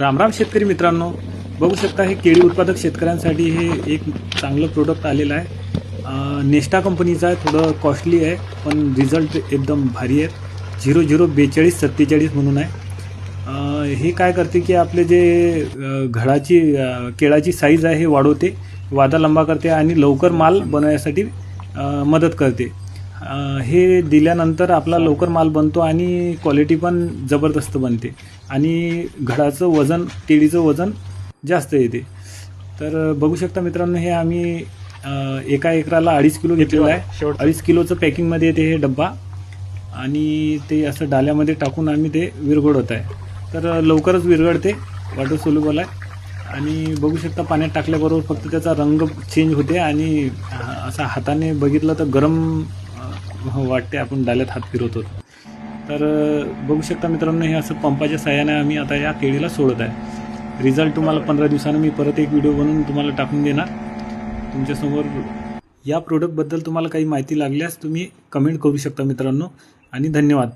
रामराम शेतकरी मित्रांनो. बघू शकता हे केळी उत्पादक शेतकऱ्यांसाठी हे एक चांगलं प्रोडक्ट आलेलं आहे. नेस्टा कंपनीचं आहे थोडं कॉस्टली आहे पण रिझल्ट एकदम भारी आहे झिरो झिरो बेचाळीस सत्तेचाळीस म्हणून आहे. हे काय करते की आपले जे घडाची केळाची साईज आहे हे वाढवते वादा लंबा करते आणि लवकर माल बनवण्यासाठी मदत करते. हे दिल्यानंतर आपला लवकर माल बनतो आणि क्वालिटी पण जबरदस्त बनते. आणि घडाचं वजन केळीचं वजन जास्त येते. तर बघू शकता मित्रांनो हे आम्ही एका एकराला अडीच किलो घेतलेलं आहे. अडीच किलोचं पॅकिंगमध्ये येते हे डब्बा. आणि ते असं डाल्यामध्ये टाकून आम्ही ते विरघळवत आहे. तर लवकरच विरघळते. वॉटर सोल्युबल आहे. आणि बघू शकता पाण्यात टाकल्याबरोबर फक्त त्याचा रंग चेंज होते आणि असा हाताने बघितलं तर गरम वाटते आपण डाल्यात हात फिरवतो तर बघू शकता मित्रांनो हे असं पंपाच्या सहाय्याने आम्ही आता या केळीला सोडत आहे. रिझल्ट तुम्हाला पंधरा दिवसानं मी परत एक व्हिडिओ बनवून तुम्हाला टाकून देणार. तुमच्यासमोर या प्रोडक्टबद्दल तुम्हाला काही माहिती लागल्यास तुम्ही कमेंट करू शकता मित्रांनो. आणि धन्यवाद.